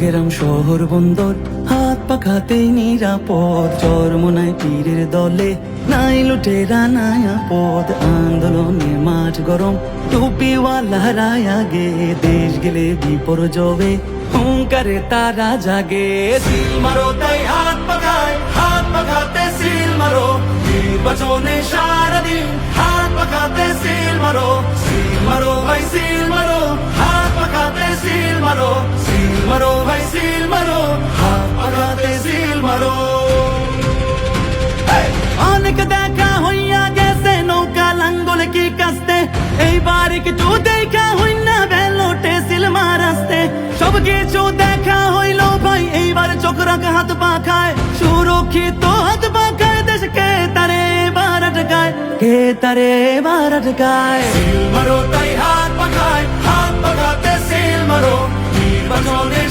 গ্রাম শহর বন্দর, হাত পাখাতেই নিরাপদ। চরমনায় পীরের দলে নাই লুটেরা, নাই আপদ। আন্দোলনে মাঠ গরম, টুপিওয়ালা রায় গে দেশ গেলে বিপর বিপর্যবে হুঙ্কারে তারা জাগে। সিল মারো তাই হাত পাখায়, হাত পাখাতে সিল মারো। নির্বাচনে সারাদিন হাত পাখাতে সিল মারো। সিল মারো ভাই, সিল মারো। সিল অনেক দেখা হইয়া গেছে, নৌকা লাঙ্গল কি কাস্তে? এইবার কিছু দেখা হই না বেলোটে সিলমার আসতে সব কিছু দেখা হইল ভাই, এইবার চোখ রাখা, হাত পাখায় সুরক্ষিত হাত পাখায় দেশকে তারে এবার আটকায়। কে তারে এবার আটকায়? মারো, তাই হাত পাখায় হাত পাখাতে সিল মারো। নির্বাচনে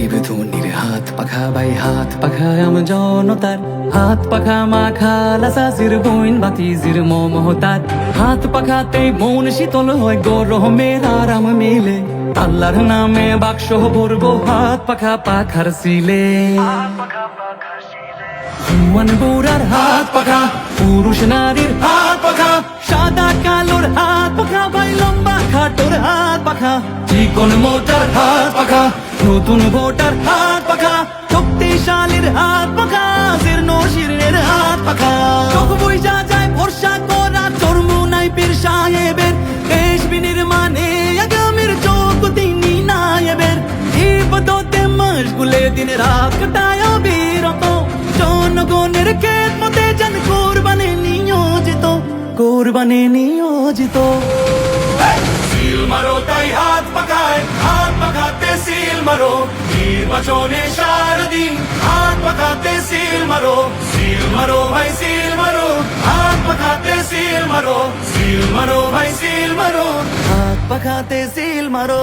গরিব ধনির হাত পাখা বাই হাত পাখা, আম জনতার হাত পাখা, মাখা লাসাসির বইন বাতিজির মমহতার হাত পাখাতে মন শীতল হয় গরমের আরাম মিলে। আল্লাহর নামে বাক্স ভরবো, হাত পাখা, পাখার সিলে জুয়ান বৌরার হাত পাখা, পুরুষ নারীর হাত পাখা, সাদা কালোর হাত পাখা ভাই লম্বা খাটোর হাত পাখা, চিকন মোটার হাত পাখা। নতুন ভোটার হাত পাখা, শক্তিশালীর হাত পাখা জীর্ণ শীর্ণের হাত পাখা। চোখ বুঝা যায়, ভরসা করা চর্ম নাই পীর সাহেবের। দেশ বিনির্মাণে আগামীর চোখ তিনি নায়েবের। বিপদতে মশগুলে দিন রাত কাটায় বিরত জনগণের ক্ষেত মতে যেন কোরবানি নিয়োজিত কোরবানি নিয়োজিত। সিল মারো তাই পাকাতে সিল মারো, নির্বাচনে সারাদিন হাত পাকাতে সিল মারো সিল মারো ভাই, সিল মারো। হাত পাকাতে সিল মারো সিল মারো ভাই, সিল মারো। হাত সিল মারো।